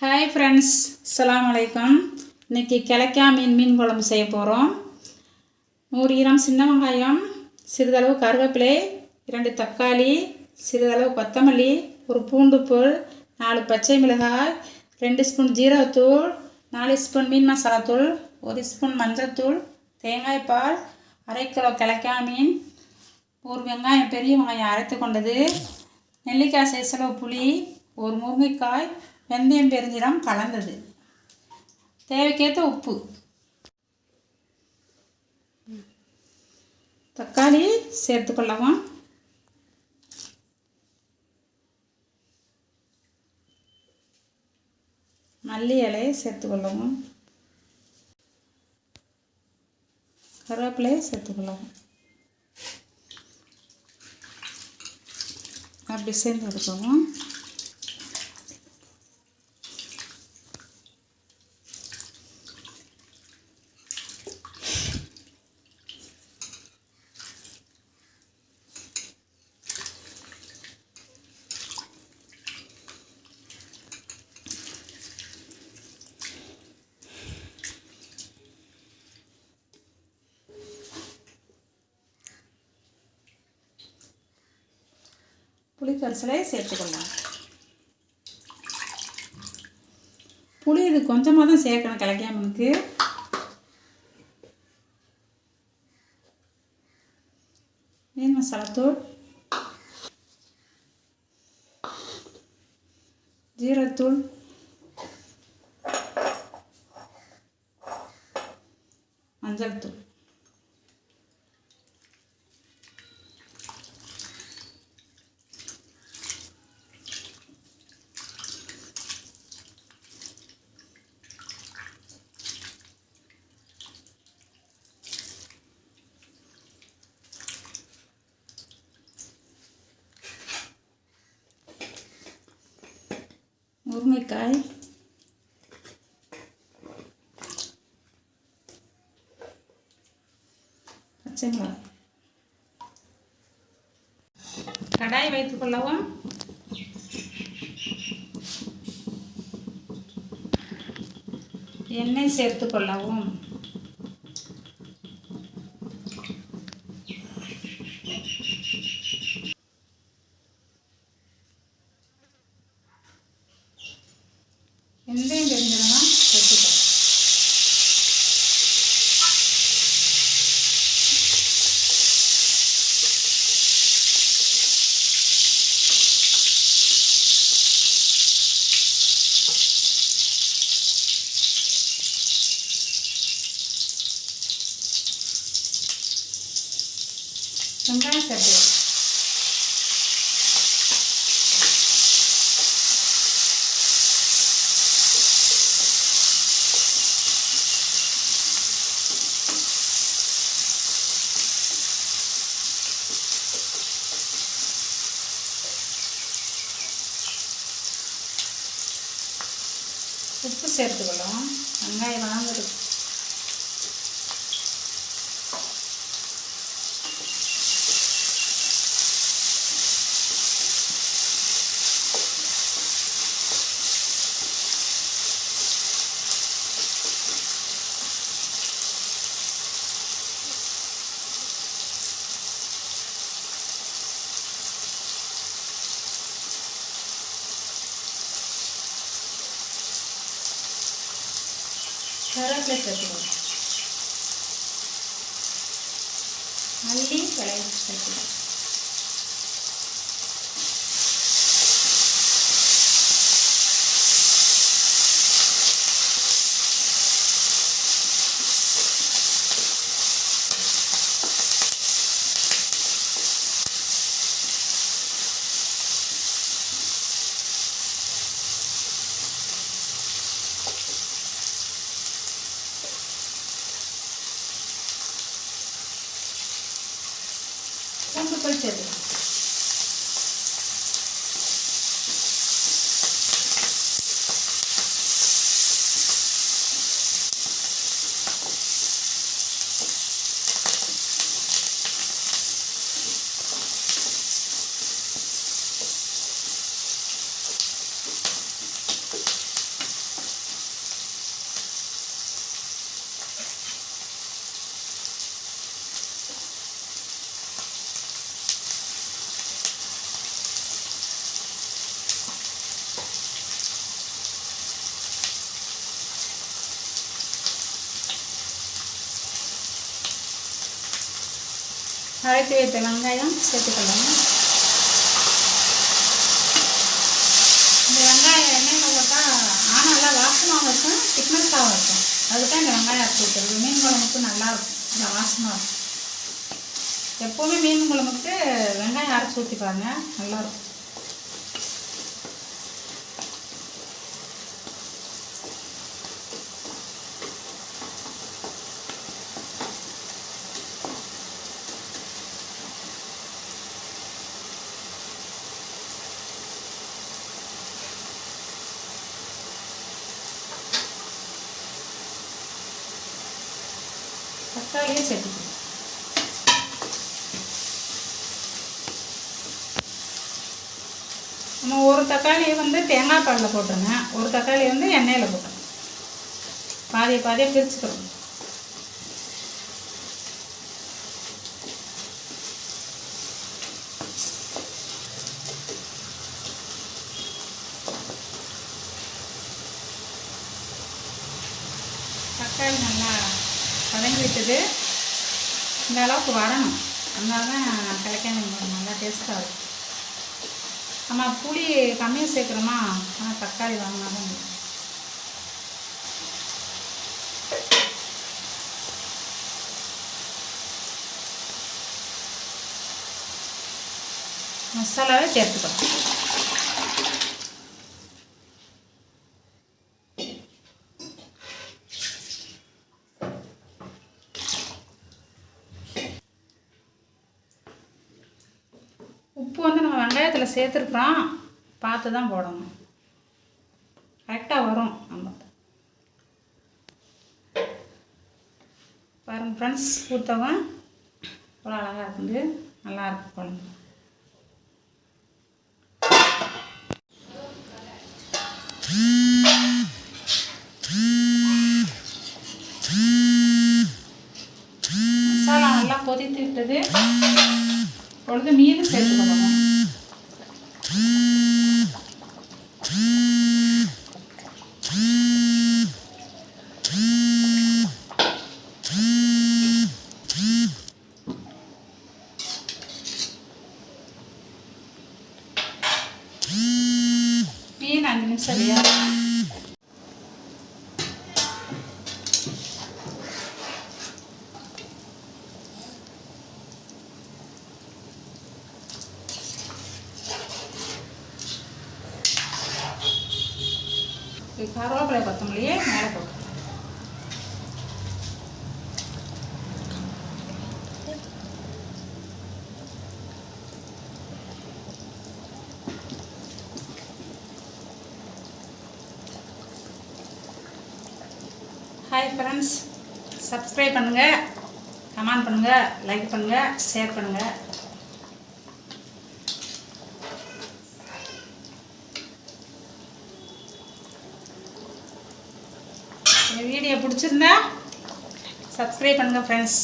Hi friends அஸ்ஸலாமு வலைக்கம் இன்னைக்கு கிழக்கா மீன் மீன் குழம்பு செய்ய போகிறோம் நூறு கிராம் சின்ன வெங்காயம் சிறிதளவு கருவேப்பிலை இரண்டு தக்காளி சிறிதளவு கொத்தமல்லி ஒரு பூண்டு புல் நாலு பச்சை மிளகாய் ரெண்டு ஸ்பூன் ஜீரகத்தூள் நாலு ஸ்பூன் மீன் மசாலாத்தூள் ஒரு ஸ்பூன் மஞ்சள்தூள் தேங்காய் பால் அரை கிலோ கிழக்கா மீன் ஒரு வெங்காயம் பெரிய வெங்காயம் அரைத்து கொண்டது நெல்லிக்காய் சேசளவு புளி ஒரு முருங்கைக்காய் வெந்தயம் பெருஞ்சிரம் கலந்தது. தேவைக்கேற்ற உப்பு. தக்காளி சேர்த்துக்கொள்ளவும் மல்லி இலையை சேர்த்துக்கொள்ளவும் கருவேப்பிலையை சேர்த்துக்கொள்ளவும் அப்படி சேர்ந்து எடுக்கவும் புளிக்கரிசலை சேர்த்துக்கலாம் புளி இது கொஞ்சமாக தான் சேர்க்கணும் கலக்காமனுக்கு மீன் மசாலாத்தூள் ஜீரத்தூள் முருங்கைக்காய் பச்சை மிளகாய் கடாய் வைத்துக் கொள்ளவும். எண்ணெய் சேர்த்து கொள்ளவும். வெந்தயம் தெரிஞ்சிடலாம் சேர்த்துக்கலாம் வெங்காயம் சேர்த்துக்கலாம் உப்பு சேர்த்துக்கலாம் வெங்காயம் வாங்குறது கருவேப்பிலை சேர்த்துக்கலாம் மல்லி கிளை சேர்த்துக்கலாம் பூண்டு அரைத்து வைத்த வெங்காயம் சேர்த்துக்கலாம் இந்த வெங்காயம் எண்ணெயில் போட்டால் நல்லா வாசமாகவும் இருக்கும் திக்னஸாகவும் இருக்கும். அதுதான் இந்த வெங்காயம் அரைச்சி வைக்கிறது. மீன் குழம்புக்கு நல்லாயிருக்கும் இந்த வாசமாக இருக்கும். எப்போவுமே மீன் குழம்புக்கு வெங்காயம் அரைச்சி ஊற்றி பாருங்கள் நல்லாயிருக்கும் தக்காளியும் சேர்த்துக்கணும் நம்ம ஒரு தக்காளி வந்து தேங்காய் பாலில் போட்டுருங்க. ஒரு தக்காளி வந்து எண்ணெயில் போட்டுருங்க. பாதியை பாதியை பிரிச்சுக்கிறோம். தக்காளி நல்லா வதங்கி விட்டது இந்த அளவுக்கு வரணும். அதனால தான் கிடைக்காம நல்லா டேஸ்ட்டாக இருக்கும். நம்ம புளி கம்மியாக சேர்க்குறோமா? ஆனால் தக்காளி வாங்கினா தான் மசாலாவே சேர்த்துக்கலாம். உப்பு வந்து நம்ம வெங்காயத்தில் சேர்த்துருக்குறோம் பார்த்து தான் போடணும் கரெக்டாக வரும் நம்ம. பாருங்கள் ஃப்ரெண்ட்ஸ் ஊற்றவும் அவ்வளோ அழகாக இருக்குது நல்லாயிருக்கு குழம்பு மசாலா நல்லா கொதித்து விட்டது பொழுது மீன் சேர்த்துக்கணும் மீன் அஞ்சு நிமிஷம் இல்லையா கருவேப்பிலை கொத்தமல்லியே மேலே போட்டு. ஹாய் ஃப்ரெண்ட்ஸ் சப்ஸ்கிரைப் பண்ணுங்கள் கமெண்ட் பண்ணுங்கள் லைக் பண்ணுங்கள் ஷேர் பண்ணுங்கள் இந்த வீடியோ பிடிச்சிருந்தா சப்ஸ்கிரைப் பண்ணுங்கள் ஃப்ரெண்ட்ஸ்